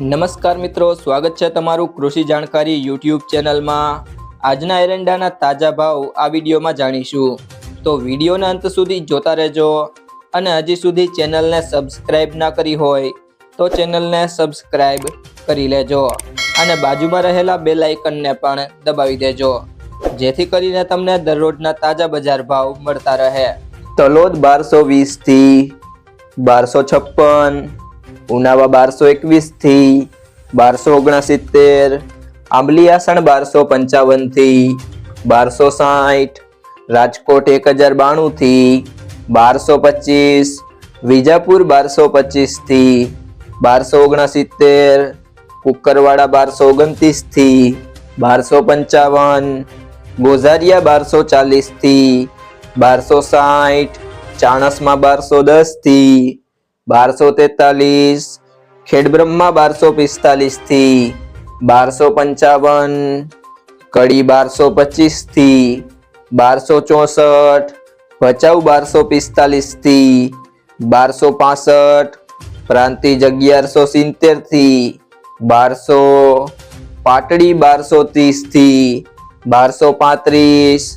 નમસ્કાર મિત્રો, સ્વાગત છે તમારું કૃષિ જાણકારી યુટ્યુબ ચેનલમાં. આજના એરંડાના તાજા ભાવ આ વિડીયોમાં જાણીશું. તો વિડીયોના અંત સુધી જોતા રહેજો અને હજી સુધી ચેનલને સબસ્ક્રાઇબ ના કરી હોય તો ચેનલને સબસ્ક્રાઇબ કરી લેજો અને બાજુમાં રહેલા બે લાઇકનને પણ દબાવી દેજો. જેથી કરીને તમને દરરોજના તાજા બજાર ભાવ મળતા રહે. તલોદ બારસો વીસથી બારસો છપ્પન ઉનાવા બારસો એકવીસથી બારસો ઓગણસિત્તેર આંબલીયાસણ બારસો પંચાવનથી બારસો સાઠ રાજકોટ એક હજાર બાણું થી બારસો પચીસ, વિજાપુર બારસો પચીસથી બારસો ઓગણસિત્તેર, કુકરવાડા બારસો ઓગણત્રીસથી બારસો પંચાવન, ગોઝારિયા બારસો ચાલીસથી બારસો સાઠ ચાણસમાં બારસો દસથી બારસો તેતાલીસ. ખેડબ્રહ્મા બારસો પિસ્તાલીસથી બારસો પંચાવન. કડી બારસો પચીસથી બારસો ચોસઠ. ભચાઉ બારસો પિસ્તાલીસથી બારસો પાસઠ. પ્રાંતિજ અગિયારસો સિત્તેરથી બારસો પાટડી બારસો ત્રીસથી બારસો પાંત્રીસ.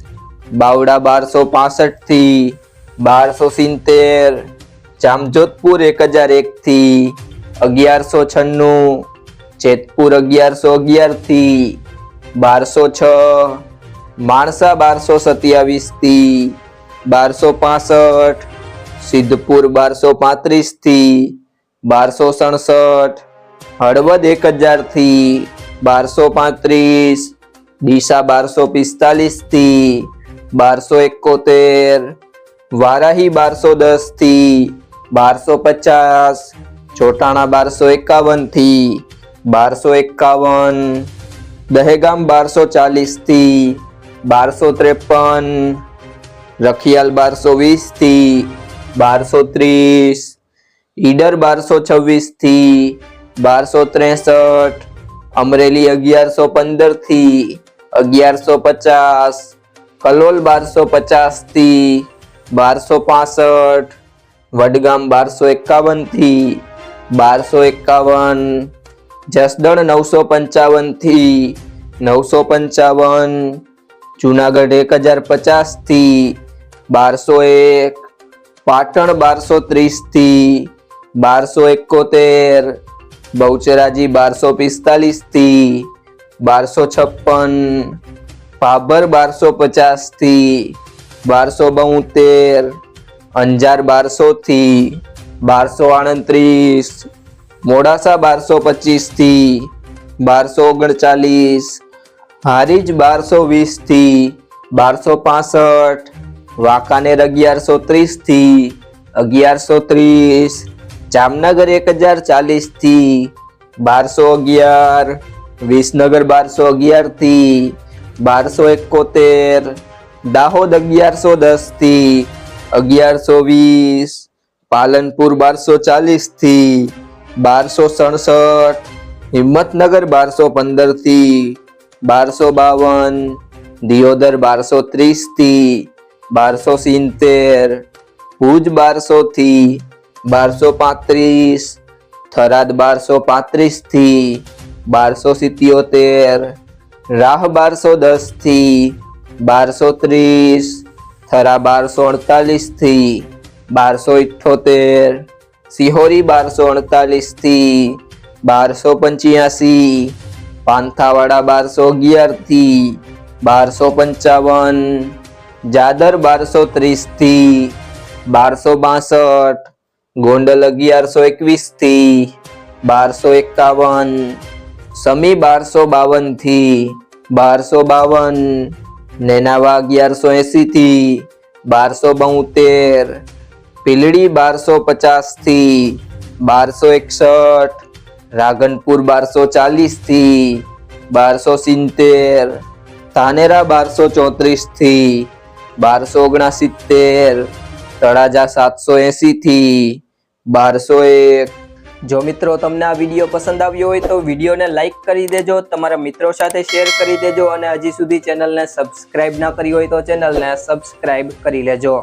બાવડા બારસો પાસઠથી બારસો સિત્તેર. જામજોધપુર એક હજાર એક થી અગિયારસો છન્નું, જેતપુર અગિયારસો અગિયારથી બારસો છ, માણસા બારસો સત્યાવીસથી બારસો પાસઠ, સિદ્ધપુર બારસો પાંત્રીસથી બારસો સડસઠ, હળવદ એક હજારથી બારસો પાંત્રીસ, ડીસા બારસો પિસ્તાલીસથી બારસો એકોતેર, વારાહી બારસો દસથી બારસો પચાસ, ચોટાણા બારસો એકાવનથી બારસો એકાવન, દહેગામ બારસો ચાલીસથી બારસો ત્રેપન, રખિયાલ બારસો વીસથી બારસો ત્રીસ, ઈડર બારસો છવ્વીસથી બારસો ત્રેસઠ, અમરેલી અગિયારસો પંદરથી અગિયારસો પચાસ, કલોલ બારસો પચાસથી બારસો પાસઠ વડગામ બારસો એકાવનથી બારસો એકાવન, જસદણ નવસો પંચાવનથી નવસો પંચાવન, જુનાગઢ એક હજાર પચાસથી બારસો એક, પાટણ બારસો ત્રીસથી બારસો એકોતેર, બહુચરાજી બારસો પિસ્તાલીસથી બારસો છપ્પન, ભાભર બારસો પચાસથી બારસો બોતેર અંજાર બારસો થી બારસો આડત્રીસ, મોડાસા બારસો પચીસથી બારસો ઓગણચાલીસ, હારીજ બારસો વીસથી બારસો પાસઠ, વાંકાનેર અગિયારસો ત્રીસથી અગિયારસો ત્રીસ, જામનગર એક હજાર ચાલીસથી બારસો અગિયાર, વિસનગર બારસો અગિયારથી બારસો એકોતેર, દાહોદ અગિયારસો દસથી અગિયારસો વીસ, પાલનપુર બારસો ચાલીસથી બારસો સડસઠ, હિંમતનગર બારસો પંદરથી બારસો બાવન, દિયોદર બારસો ત્રીસથી બારસો સિત્તેર, ભુજ બારસો થી, બારસો પાંત્રીસ, થરાદ બારસો પાંત્રીસથી બારસો સિત્યોતેર, રાહ બારસો દસથી બારસો ત્રીસ થરા બારસો અડતાલીસથી બારસો ઇઠ્ઠોતેર સિહોરી બારસો અડતાલીસથી બારસો પંચ્યાસી, પાંથાવાડા બારસો અગિયારથી બારસો પંચાવન, જાદર બારસો ત્રીસથી બારસો બાસઠ, ગોંડલ અગિયારસો એકવીસથી બારસો એકાવન, સમી બારસો બાવનથી બારસો બાવન નેનાવા અગિયારસો એસી થી બારસો બોતેર, પીલડી બારસો પચાસથી બારસો એકસઠ, રાગનપુર બારસો ચાલીસથી બારસો સિત્તેર, ધાનેરા બારસો ચોત્રીસથી બારસો ઓગણસિત્તેર, તળાજા સાતસો એસી થી બારસો એક જો મિત્રો તમને આ વીડિયો પસંદ આવ્યો હોય તો વિડીયોને લાઈક કરી દેજો, તમારા મિત્રો સાથે શેર કરી દેજો અને હજી સુધી ચેનલને સબસ્ક્રાઈબ ના કરી હોય તો ચેનલને સબસ્ક્રાઈબ કરી લેજો.